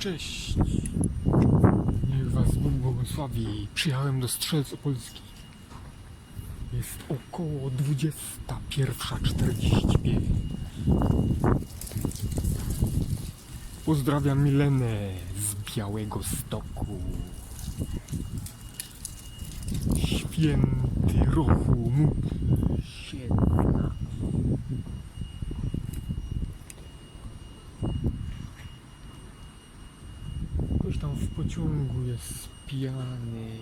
Cześć. Niech was Bóg błogosławi. Przyjechałem do Strzelc Opolski. Jest około 21.45. Pozdrawiam Milenę z Białego Stoku. Święty Rochu módl się tam w pociągu jest pijany.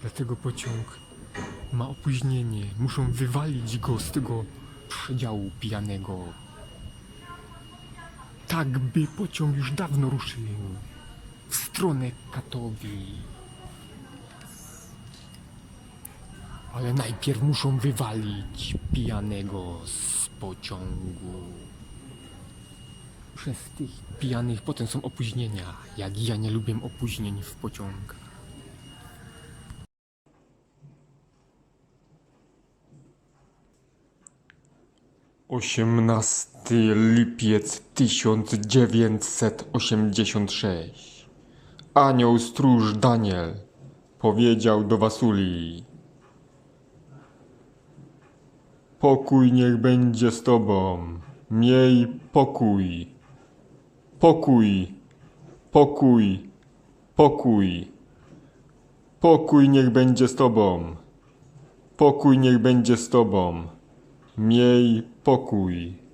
Dlatego pociąg ma opóźnienie. Muszą wywalić go z tego przedziału pijanego. Tak by pociąg już dawno ruszył w stronę Katowic. Ale najpierw muszą wywalić pijanego z pociągu. Przez tych pijanych potem są opóźnienia. Jak ja nie lubię opóźnień w pociągach. Osiemnasty lipiec 1986 Anioł stróż Daniel powiedział do Wasuli Pokój niech będzie z tobą, miej pokój. Pokój, pokój, pokój. Pokój niech będzie z tobą. Pokój niech będzie z tobą. Miej pokój.